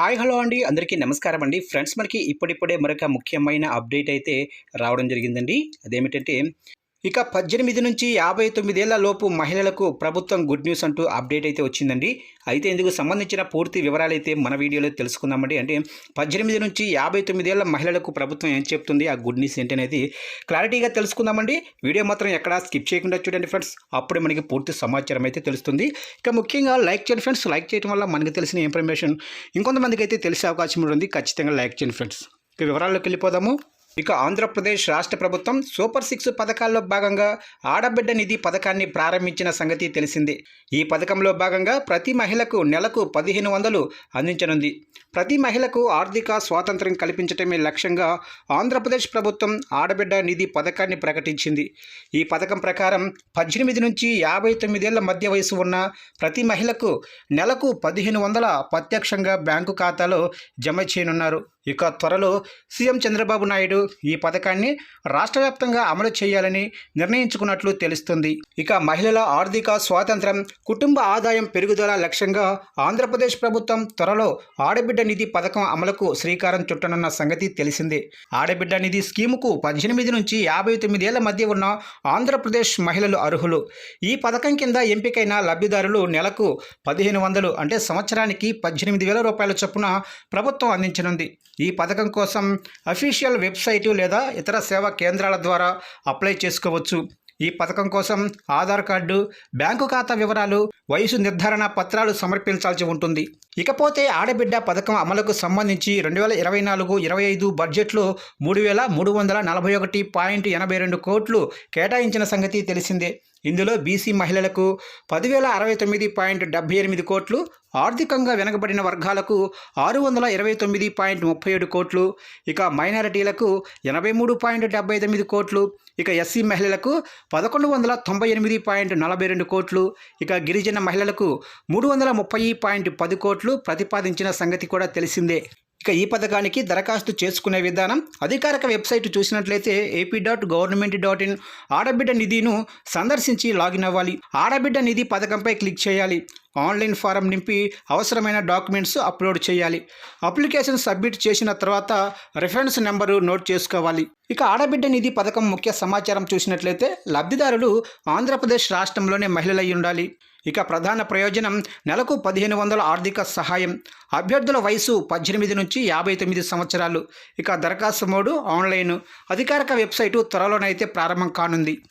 Hi hello అండి. అందరికీ నమస్కారం అండి. ఫ్రెండ్స్ మనకి ఇప్పుడిప్పుడే మరొక ముఖ్యమైన అప్డేట్ అయితే రావడం జరిగిందండి. అదేమిటంటే ఇక పద్దెనిమిది నుంచి యాభై తొమ్మిదేళ్ళ లోపు మహిళలకు ప్రభుత్వం గుడ్ న్యూస్ అంటూ అప్డేట్ అయితే వచ్చిందండి. అయితే ఇందుకు సంబంధించిన పూర్తి వివరాలు అయితే మన వీడియోలో తెలుసుకుందామండి. అంటే పద్దెనిమిది నుంచి యాభై తొమ్మిదేళ్ళ మహిళలకు ప్రభుత్వం ఏం చెప్తుంది? ఆ గుడ్ న్యూస్ ఏంటనేది క్లారిటీగా తెలుసుకుందామండి. వీడియో మాత్రం ఎక్కడా స్కిప్ చేయకుండా చూడండి ఫ్రెండ్స్. అప్పుడే మనకి పూర్తి సమాచారం అయితే తెలుస్తుంది. ఇక ముఖ్యంగా లైక్ చేయండి ఫ్రెండ్స్. లైక్ చేయడం వల్ల మనకు తెలిసిన ఇన్ఫర్మేషన్ ఇంకొంతమందికి అయితే తెలిసే అవకాశం ఉంటుంది. ఖచ్చితంగా లైక్ చేయండి ఫ్రెండ్స్. ఇక వివరాల్లోకి వెళ్ళిపోదాము. ఇక ఆంధ్రప్రదేశ్ రాష్ట్ర ప్రభుత్వం సూపర్ సిక్స్ పథకాల్లో భాగంగా ఆడబిడ్డ నిధి పథకాన్ని ప్రారంభించిన సంగతి తెలిసిందే. ఈ పథకంలో భాగంగా ప్రతి మహిళకు నెలకు పదిహేను వందలు అందించనుంది. ప్రతి మహిళకు ఆర్థిక స్వాతంత్ర్యం కల్పించడమే లక్ష్యంగా ఆంధ్రప్రదేశ్ ప్రభుత్వం ఆడబిడ్డ నిధి పథకాన్ని ప్రకటించింది. ఈ పథకం ప్రకారం పద్దెనిమిది నుంచి యాభై తొమ్మిదేళ్ళ మధ్య వయసు ఉన్న ప్రతి మహిళకు నెలకు పదిహేను వందల ప్రత్యక్షంగా బ్యాంకు ఖాతాలో జమ చేయనున్నారు. ఇక త్వరలో సీఎం చంద్రబాబు నాయుడు ఈ పథకాన్ని రాష్ట్ర వ్యాప్తంగా అమలు చేయాలని నిర్ణయించుకున్నట్లు తెలుస్తుంది. ఇక మహిళల ఆర్థిక స్వాతంత్రం కుటుంబ ఆదాయం పెరుగుదల లక్ష్యంగా ఆంధ్రప్రదేశ్ ప్రభుత్వం త్వరలో ఆడబిడ్డ నిధి పథకం అమలుకు శ్రీకారం చుట్టనున్న సంగతి తెలిసిందే. ఆడబిడ్డ నిధి స్కీముకు పద్దెనిమిది నుంచి యాభై తొమ్మిదేళ్ళ మధ్య ఉన్న ఆంధ్రప్రదేశ్ మహిళలు అర్హులు. ఈ పథకం కింద ఎంపికైన లబ్ధిదారులు నెలకు పదిహేను వందలు అంటే సంవత్సరానికి పద్దెనిమిది వేల రూపాయల చొప్పున ప్రభుత్వం అందించనుంది. ఈ పథకం కోసం అఫీషియల్ వెబ్సైట్ లేదా ఇతర సేవా కేంద్రాల ద్వారా అప్లై చేసుకోవచ్చు. ఈ పథకం కోసం ఆధార్ కార్డు బ్యాంకు ఖాతా వివరాలు వయసు నిర్ధారణ పత్రాలు సమర్పించాల్సి ఉంటుంది. ఇకపోతే ఆడబిడ్డ పథకం అమలుకు సంబంధించి రెండు వేల ఇరవై నాలుగు ఇరవై ఐదు బడ్జెట్లో మూడు వేల మూడు వందల నలభై ఒకటి పాయింట్ ఎనభై రెండు కోట్లు కేటాయించిన సంగతి తెలిసిందే. ఇందులో బీసీ మహిళలకు పదివేల అరవై తొమ్మిది పాయింట్ డెబ్బై ఎనిమిది కోట్లు ఆర్థికంగా వెనుకబడిన వర్గాలకు ఆరు వందల ఇరవై తొమ్మిది పాయింట్ ముప్పై ఏడు కోట్లు ఇక మైనారిటీలకు ఎనభై మూడు పాయింట్ డెబ్బై తొమ్మిది కోట్లు ఇక ఎస్సీ మహిళలకు పదకొండు వందల తొంభై ఎనిమిది పాయింట్ నలభై రెండు కోట్లు ఇక గిరిజన మహిళలకు మూడు వందల ముప్పై పాయింట్ పది కోట్లు కోట్లు ప్రతిపాదించిన సంగతి కూడా తెలిసిందే. ఇక ఈ పథకానికి దరఖాస్తు చేసుకునే విధానం అధికారిక వెబ్సైట్ చూసినట్లయితే AP dot government dot in ఆడబిడ్డ నిధిను సందర్శించి లాగిన్ అవ్వాలి. ఆడబిడ్డ నిధి పథకంపై క్లిక్ చేయాలి. ఆన్లైన్ ఫారం నింపి అవసరమైన డాక్యుమెంట్స్ అప్లోడ్ చేయాలి. అప్లికేషన్ సబ్మిట్ చేసిన తర్వాత రిఫరెన్స్ నెంబరు నోట్ చేసుకోవాలి. ఇక ఆడబిడ్డ నిధి పథకం ముఖ్య సమాచారం చూసినట్లయితే లబ్ధిదారులు ఆంధ్రప్రదేశ్ రాష్ట్రంలోనే మహిళలై ఉండాలి. ఇక ప్రధాన ప్రయోజనం నెలకు పదిహేను వందల ఆర్థిక సహాయం. అభ్యర్థుల వయసు పద్దెనిమిది నుంచి యాభై తొమ్మిది సంవత్సరాలు. ఇక దరఖాస్తు మోడు ఆన్లైన్. అధికారిక వెబ్సైటు త్వరలోనైతే ప్రారంభం కానుంది.